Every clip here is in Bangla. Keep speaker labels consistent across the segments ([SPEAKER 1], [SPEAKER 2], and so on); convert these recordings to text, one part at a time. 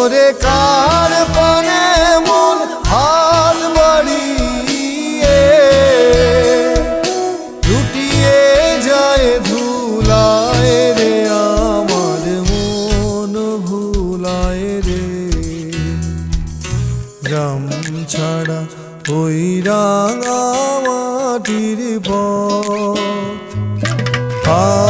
[SPEAKER 1] ওরে কার পানে মন হাল বাড়িয়ে? লুটিয়ে যায় ধুলায় রে আমার মন, ভুলায় রে। রাম ছাড়া ওই রাঙা মাটির পথ। আ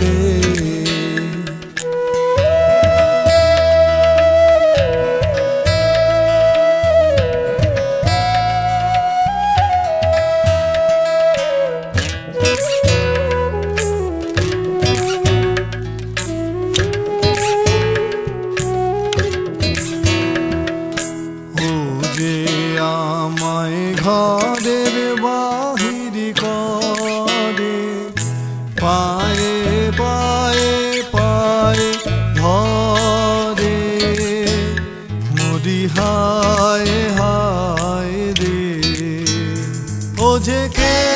[SPEAKER 1] রে। আমায় ঘরের বাহির করে পায় হায় হায় রে। ও যে কে